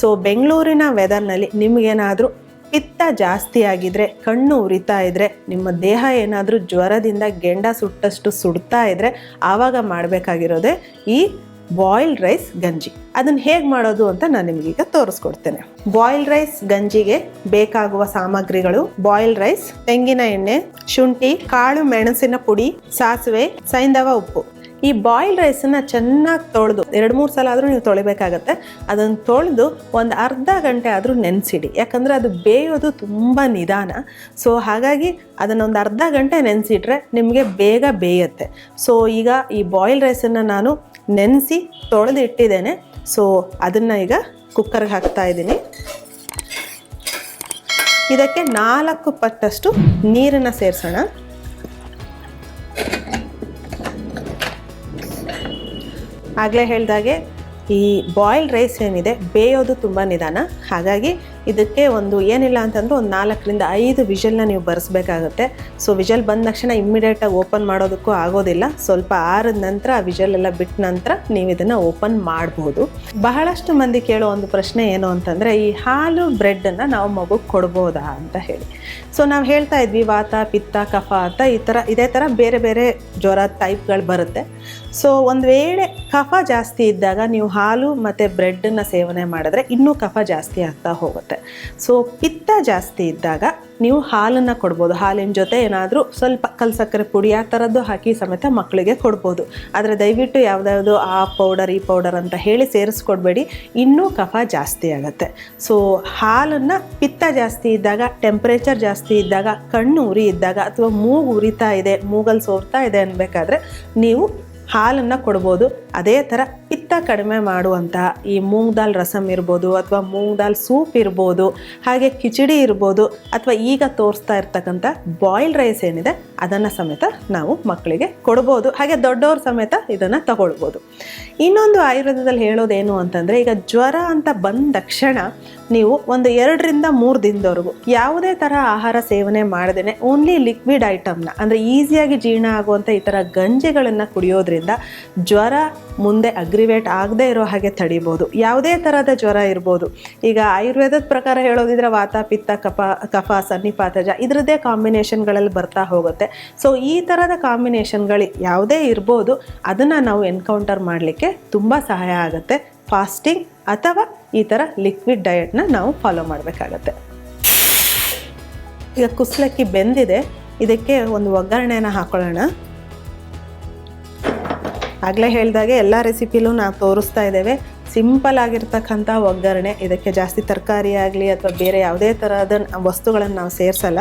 So ಬೆಂಗಳೂರಿನ ವೆದರ್ನಲ್ಲಿ ನಿಮಗೇನಾದರೂ ಪಿತ್ತ ಜಾಸ್ತಿ ಆಗಿದ್ರೆ, ಕಣ್ಣು ಉರಿತಾ ಇದ್ರೆ, ನಿಮ್ಮ ದೇಹ ಏನಾದರೂ ಜ್ವರದಿಂದ ಗೆಂಡ ಸುಟ್ಟಷ್ಟು ಸುಡ್ತಾ ಇದ್ರೆ, ಆವಾಗ ಮಾಡಬೇಕಾಗಿರೋದೇ ಈ ಬಾಯ್ಲ್ಡ್ ರೈಸ್ ಗಂಜಿ. ಅದನ್ನು ಹೇಗೆ ಮಾಡೋದು ಅಂತ ನಾನು ನಿಮಗೀಗ ತೋರಿಸ್ಕೊಡ್ತೇನೆ. ಬಾಯ್ಲ್ಡ್ ರೈಸ್ ಗಂಜಿಗೆ ಬೇಕಾಗುವ ಸಾಮಗ್ರಿಗಳು ಬಾಯ್ಲ್ಡ್ ರೈಸ್ ತೆಂಗಿನ ಎಣ್ಣೆ, ಶುಂಠಿ, ಕಾಳು, ಮೆಣಸಿನ ಪುಡಿ, ಸಾಸಿವೆ, ಸೈಂಧವ ಉಪ್ಪು. ಈ ಬಾಯ್ಲ್ಡ್ ರೈಸನ್ನು ಚೆನ್ನಾಗಿ ತೊಳೆದು, ಎರಡು ಮೂರು ಸಲ ಆದರೂ ನೀವು ತೊಳಿಬೇಕಾಗತ್ತೆ. ಅದನ್ನು ತೊಳೆದು ಒಂದು ಅರ್ಧ ಗಂಟೆ ಆದರೂ ನೆನೆಸಿಡಿ. ಯಾಕಂದರೆ ಅದು ಬೇಯೋದು ತುಂಬ ನಿಧಾನ. ಸೊ ಹಾಗಾಗಿ ಅದನ್ನೊಂದು ಅರ್ಧ ಗಂಟೆ ನೆನೆಸಿಟ್ರೆ ನಿಮಗೆ ಬೇಗ ಬೇಯುತ್ತೆ. ಸೊ ಈಗ ಈ ಬಾಯ್ಲ್ಡ್ ರೈಸನ್ನು ನಾನು ನೆನೆಸಿ ತೊಳೆದು ಇಟ್ಟಿದ್ದೇನೆ ಸೊ ಅದನ್ನು ಈಗ ಕುಕ್ಕರ್ಗೆ ಹಾಕ್ತಾ ಇದ್ದೀನಿ. ಇದಕ್ಕೆ ನಾಲ್ಕು ಪಟ್ಟಷ್ಟು ನೀರನ್ನು ಸೇರಿಸೋಣ. ಆಗಲೇ ಹೇಳಿದಾಗೆ ಈ ಬಾಯ್ಲ್ಡ್ ರೈಸ್ ಏನಿದೆ ಬೇಯೋದು ತುಂಬ ನಿಧಾನ. ಹಾಗಾಗಿ ಇದಕ್ಕೆ ಒಂದು ಏನಿಲ್ಲ ಅಂತಂದ್ರೆ ಒಂದು ನಾಲ್ಕರಿಂದ ಐದು ವಿಷಲ್ನ ನೀವು ಬರೆಸ್ಬೇಕಾಗುತ್ತೆ. ಸೊ ವಿಷಲ್ ಬಂದ ತಕ್ಷಣ ಇಮ್ಮಿಡಿಯೇಟಾಗಿ ಓಪನ್ ಮಾಡೋದಕ್ಕೂ ಆಗೋದಿಲ್ಲ. ಸ್ವಲ್ಪ ಆರಿದ ನಂತರ ಆ ವಿಜಲ್ ಎಲ್ಲ ಬಿಟ್ಟ ನಂತರ ನೀವು ಇದನ್ನು ಓಪನ್ ಮಾಡಬಹುದು ಬಹಳಷ್ಟು ಮಂದಿ ಕೇಳೋ ಒಂದು ಪ್ರಶ್ನೆ ಏನು ಅಂತಂದರೆ, ಈ ಹಾಲು ಬ್ರೆಡ್ಡನ್ನು ನಾವು ಮಗುಗೆ ಕೊಡ್ಬೋದಾ ಅಂತ ಹೇಳಿ. ಸೊ ನಾವು ಹೇಳ್ತಾ ಇದ್ವಿ, ವಾತ, ಪಿತ್ತ, ಕಫ ಅಂತ ಈ ಥರ ಇದೇ ಥರ ಬೇರೆ ಬೇರೆ ಜ್ವರ ಟೈಪ್ಗಳು ಬರುತ್ತೆ. ಸೊ ಒಂದು ವೇಳೆ ಕಫ ಜಾಸ್ತಿ ಇದ್ದಾಗ ನೀವು ಹಾಲು ಮತ್ತು ಬ್ರೆಡ್ಡನ್ನು ಸೇವನೆ ಮಾಡಿದ್ರೆ ಇನ್ನೂ ಕಫ ಜಾಸ್ತಿ ಆಗ್ತಾ ಹೋಗುತ್ತೆ. ಸೊ ಪಿತ್ತ ಜಾಸ್ತಿ ಇದ್ದಾಗ ನೀವು ಹಾಲನ್ನು ಕೊಡ್ಬೋದು. ಹಾಲಿನ ಜೊತೆ ಏನಾದರೂ ಸ್ವಲ್ಪ ಕಲ್ಸಕ್ಕರೆ ಪುಡಿ ಆ ಥರದ್ದು ಹಾಕಿ ಸಮೇತ ಮಕ್ಕಳಿಗೆ ಕೊಡ್ಬೋದು. ಆದರೆ ದಯವಿಟ್ಟು ಯಾವುದ್ಯಾವುದು ಆ ಪೌಡರ್, ಈ ಪೌಡರ್ ಅಂತ ಹೇಳಿ ಸೇರಿಸ್ಕೊಡ್ಬೇಡಿ. ಇನ್ನೂ ಕಫ ಜಾಸ್ತಿ ಆಗುತ್ತೆ. ಸೊ ಹಾಲನ್ನು ಪಿತ್ತ ಜಾಸ್ತಿ ಇದ್ದಾಗ ಟೆಂಪ್ರೇಚರ್ ಜಾಸ್ತಿ ಇದ್ದಾಗ, ಕಣ್ಣು ಉರಿ ಇದ್ದಾಗ ಅಥವಾ ಮೂಗು ಉರಿತಾ ಇದೆ ಮೂಗಲ್ಲಿ ಸೋರ್ತಾ ಇದೆ ಅನ್ಬೇಕಾದ್ರೆ ನೀವು ಹಾಲನ್ನು ಕೊಡ್ಬೋದು. ಅದೇ ಥರ ಇತ್ತ ಕಡಿಮೆ ಮಾಡುವಂಥ ಈ ಮೂಂಗ್ ದಾಲ್ ರಸಮ್ ಇರ್ಬೋದು ಅಥವಾ ಮೂಂಗ್ ದಾಲ್ ಸೂಪ್ ಇರ್ಬೋದು, ಹಾಗೆ ಕಿಚಡಿ ಇರ್ಬೋದು ಅಥವಾ ಈಗ ತೋರಿಸ್ತಾ ಇರ್ತಕ್ಕಂಥ ಬಾಯ್ಲ್ಡ್ ರೈಸ್ ಏನಿದೆ, ಅದನ್ನು ಸಮೇತ ನಾವು ಮಕ್ಕಳಿಗೆ ಕೊಡ್ಬೋದು. ಹಾಗೆ ದೊಡ್ಡವ್ರ ಸಮೇತ ಇದನ್ನು ತಗೊಳ್ಬೋದು. ಇನ್ನೊಂದು ಆಯುರ್ವೇದದಲ್ಲಿ ಹೇಳೋದೇನು ಅಂತಂದರೆ, ಈಗ ಜ್ವರ ಅಂತ ಬಂದ ತಕ್ಷಣ ನೀವು ಒಂದು ಎರಡರಿಂದ ಮೂರು ದಿನದವರೆಗೂ ಯಾವುದೇ ಥರ ಆಹಾರ ಸೇವನೆ ಮಾಡದೇನೆ ಓನ್ಲಿ ಲಿಕ್ವಿಡ್ ಐಟಮ್ನ ಅಂದರೆ ಈಸಿಯಾಗಿ ಜೀರ್ಣ ಆಗುವಂಥ ಈ ಥರ ಗಂಜಿಗಳನ್ನು ಕುಡಿಯೋದ್ರಿಂದ ಜ್ವರ ಮುಂದೆ ಅಗ್ರಿವೇಟ್ ಆಗದೇ ಇರೋ ಹಾಗೆ ತಡಿಬೋದು. ಯಾವುದೇ ಥರದ ಜ್ವರ ಇರ್ಬೋದು. ಈಗ ಆಯುರ್ವೇದದ ಪ್ರಕಾರ ಹೇಳೋದಿದ್ರೆ ವಾತ, ಪಿತ್ತ ಕಫ ಕಫ, ಸನ್ನಿಪಾತಜ, ಇದರದ್ದೇ ಕಾಂಬಿನೇಷನ್ಗಳಲ್ಲಿ ಬರ್ತಾ ಹೋಗುತ್ತೆ. ಸೊ ಈ ಥರದ ಕಾಂಬಿನೇಷನ್ಗಳು ಯಾವುದೇ ಇರ್ಬೋದು, ಅದನ್ನು ನಾವು ಎನ್ಕೌಂಟರ್ ಮಾಡಲಿಕ್ಕೆ ತುಂಬ ಸಹಾಯ ಆಗುತ್ತೆ. ಫಾಸ್ಟಿಂಗ್ ಅಥವಾ ಈ ಥರ ಲಿಕ್ವಿಡ್ ಡಯಟ್ನ ನಾವು ಫಾಲೋ ಮಾಡಬೇಕಾಗತ್ತೆ. ಈಗ ಕುಸಲಕ್ಕಿ ಬೆಂದಿದೆ. ಇದಕ್ಕೆ ಒಂದು ಒಗ್ಗರಣೆನ ಹಾಕೊಳ್ಳೋಣ. ಆಗಲೇ ಹೇಳಿದಾಗೆ ಎಲ್ಲ ರೆಸಿಪಿಲೂ ನಾವು ತೋರಿಸ್ತಾ ಇದ್ದೇವೆ. ಸಿಂಪಲ್ ಆಗಿರ್ತಕ್ಕಂಥ ಒಗ್ಗರಣೆ, ಇದಕ್ಕೆ ಜಾಸ್ತಿ ತರಕಾರಿ ಆಗಲಿ ಅಥವಾ ಬೇರೆ ಯಾವುದೇ ಥರದ ವಸ್ತುಗಳನ್ನು ನಾವು ಸೇರಿಸಲ್ಲ.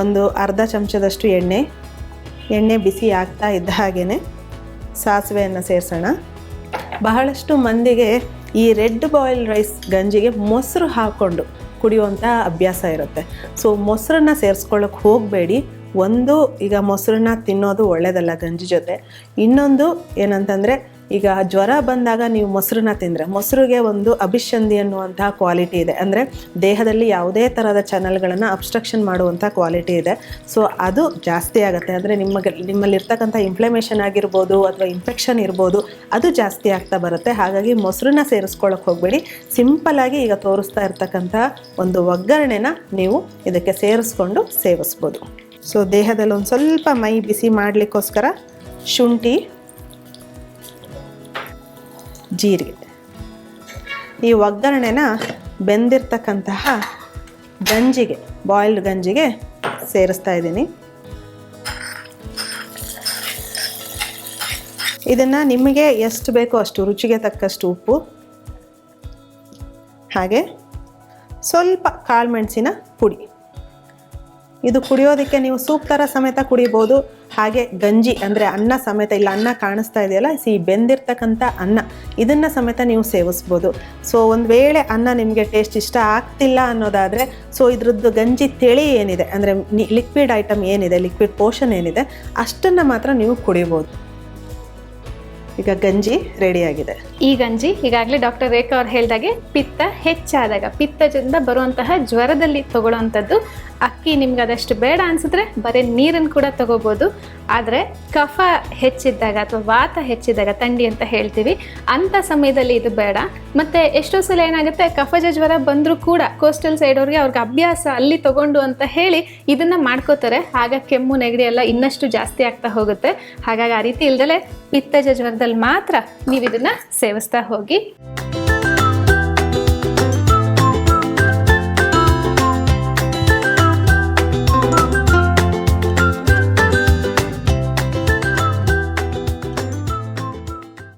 ಒಂದು ಅರ್ಧ ಚಮಚದಷ್ಟು ಎಣ್ಣೆ ಎಣ್ಣೆ ಬಿಸಿ ಆಗ್ತಾ ಇದ್ದ ಹಾಗೆಯೇ ಸಾಸಿವೆಯನ್ನು ಸೇರಿಸೋಣ. ಬಹಳಷ್ಟು ಮಂದಿಗೆ ಈ ರೆಡ್ ಬಾಯ್ಲ್ ರೈಸ್ ಗಂಜಿಗೆ ಮೊಸರು ಹಾಕ್ಕೊಂಡು ಕುಡಿಯುವಂಥ ಅಭ್ಯಾಸ ಇರುತ್ತೆ. ಸೊ ಮೊಸರನ್ನ ಸೇರಿಸ್ಕೊಳ್ಳೋಕೆ ಹೋಗಬೇಡಿ. ಒಂದು ಈಗ ಮೊಸರನ್ನ ತಿನ್ನೋದು ಒಳ್ಳೆಯದಲ್ಲ ಗಂಜಿ ಜೊತೆ. ಇನ್ನೊಂದು ಏನಂತಂದರೆ, ಈಗ ಜ್ವರ ಬಂದಾಗ ನೀವು ಮೊಸರನ್ನ ತಿಂದರೆ, ಮೊಸರಿಗೆ ಒಂದು ಅಭಿಷಂಧಿ ಅನ್ನುವಂತಹ ಕ್ವಾಲಿಟಿ ಇದೆ. ಅಂದರೆ ದೇಹದಲ್ಲಿ ಯಾವುದೇ ಥರದ ಚಾನಲ್ಗಳನ್ನು ಅಬ್ಸ್ಟ್ರಕ್ಷನ್ ಮಾಡುವಂಥ ಕ್ವಾಲಿಟಿ ಇದೆ. ಸೊ, ಅದು ಜಾಸ್ತಿ ಆಗುತ್ತೆ. ಅಂದರೆ ನಿಮಗೆ, ನಿಮ್ಮಲ್ಲಿರ್ತಕ್ಕಂಥ ಇನ್ಫ್ಲಮೇಷನ್ ಆಗಿರ್ಬೋದು ಅಥವಾ ಇನ್ಫೆಕ್ಷನ್ ಇರ್ಬೋದು, ಅದು ಜಾಸ್ತಿ ಆಗ್ತಾ ಬರುತ್ತೆ. ಹಾಗಾಗಿ ಮೊಸರನ್ನ ಸೇರಿಸ್ಕೊಳ್ಳೋಕೆ ಹೋಗಬೇಡಿ. ಸಿಂಪಲಾಗಿ ಈಗ ತೋರಿಸ್ತಾ ಇರ್ತಕ್ಕಂಥ ಒಂದು ಒಗ್ಗರಣೆನ ನೀವು ಇದಕ್ಕೆ ಸೇರಿಸ್ಕೊಂಡು ಸೇವಿಸ್ಬೋದು. ಸೊ ದೇಹದಲ್ಲಿ ಒಂದು ಸ್ವಲ್ಪ ಮೈ ಬಿಸಿ ಮಾಡಲಿಕ್ಕೋಸ್ಕರ ಶುಂಠಿ, ಜೀರಿಗೆ. ಈ ಒಗ್ಗರಣೆನ ಬೆಂದಿರ್ತಕ್ಕಂತಹ ಗಂಜಿಗೆ ಬಾಯ್ಲ್ಡ್ ಗಂಜಿಗೆ ಸೇರಿಸ್ತಾ ಇದ್ದೀನಿ. ಇದನ್ನು ನಿಮಗೆ ಎಷ್ಟು ಬೇಕೋ ಅಷ್ಟು, ರುಚಿಗೆ ತಕ್ಕಷ್ಟು ಉಪ್ಪು, ಹಾಗೆ ಸ್ವಲ್ಪ ಕಾಳುಮೆಣಸಿನ ಪುಡಿ. ಇದು ಕುಡಿಯೋದಕ್ಕೆ ನೀವು ಸೂಪ್ ಥರ ಸಮೇತ ಕುಡಿಬೋದು. ಹಾಗೆ ಗಂಜಿ ಅಂದರೆ ಅನ್ನ ಸಮೇತ ಇಲ್ಲ, ಅನ್ನ ಕಾಣಿಸ್ತಾ ಇದೆಯಲ್ಲ, ಸಿ ಬೆಂದಿರ್ತಕ್ಕಂಥ ಅನ್ನ. ಇದನ್ನು ಸಮೇತ ನೀವು ಸೇವಿಸ್ಬೋದು. ಸೊ ಒಂದು ವೇಳೆ ಅನ್ನ ನಿಮಗೆ ಟೇಸ್ಟ್ ಇಷ್ಟ ಆಗ್ತಿಲ್ಲ ಅನ್ನೋದಾದರೆ ಸೊ ಇದ್ರದ್ದು ಗಂಜಿ ತಿಳಿ ಏನಿದೆ? ಅಂದರೆ ಲಿಕ್ವಿಡ್ ಐಟಮ್ ಏನಿದೆ? ಲಿಕ್ವಿಡ್ ಪೋಷನ್ ಏನಿದೆ? ಅಷ್ಟನ್ನು ಮಾತ್ರ ನೀವು ಕುಡಿಬೋದು. ಈಗ ಗಂಜಿ ರೆಡಿಯಾಗಿದೆ ಈ ಗಂಜಿ ಈಗಾಗಲೇ ಡಾಕ್ಟರ್ ರೇಖಾ ಅವ್ರು ಹೇಳಿದಾಗೆ, ಪಿತ್ತ ಹೆಚ್ಚಾದಾಗ, ಪಿತ್ತದಿಂದ ಬರುವಂತಹ ಜ್ವರದಲ್ಲಿ ತಗೊಳ್ಳುವಂಥದ್ದು ಅಕ್ಕ ನಿಮ್ಗೆ ಅದಷ್ಟು ಬೇಡ ಅನ್ಸಿದ್ರೆ ಬರೀ ನೀರನ್ನು ಕೂಡ ತಗೋಬೋದು. ಆದರೆ ಕಫ ಹೆಚ್ಚಿದ್ದಾಗ ಅಥವಾ ವಾತ ಹೆಚ್ಚಿದ್ದಾಗ ಥಂಡಿ ಅಂತ ಹೇಳ್ತೀವಿ ಅಂಥ ಸಮಯದಲ್ಲಿ ಇದು ಬೇಡ. ಮತ್ತು ಎಷ್ಟೋ ಸಲ ಏನಾಗುತ್ತೆ ಕಫಜ ಜ್ವರ ಬಂದರೂ ಕೂಡ ಕೋಸ್ಟಲ್ ಸೈಡ್ ಅವ್ರಿಗೆ ಅವ್ರಿಗೆ ಅಭ್ಯಾಸ ಅಲ್ಲಿ ತಗೊಂಡು ಅಂತ ಹೇಳಿ ಇದನ್ನು ಮಾಡ್ಕೋತಾರೆ. ಆಗ ಕೆಮ್ಮು, ನೆಗಡಿ ಎಲ್ಲ ಇನ್ನಷ್ಟು ಜಾಸ್ತಿ ಆಗ್ತಾ ಹೋಗುತ್ತೆ. ಹಾಗಾಗಿ ಆ ರೀತಿ ಇಲ್ದಲೇ ಪಿತ್ತಜ ಜ್ವರದಲ್ಲಿ ಮಾತ್ರ ನೀವು ಇದನ್ನು ಸೇವಿಸ್ತಾ ಹೋಗಿ.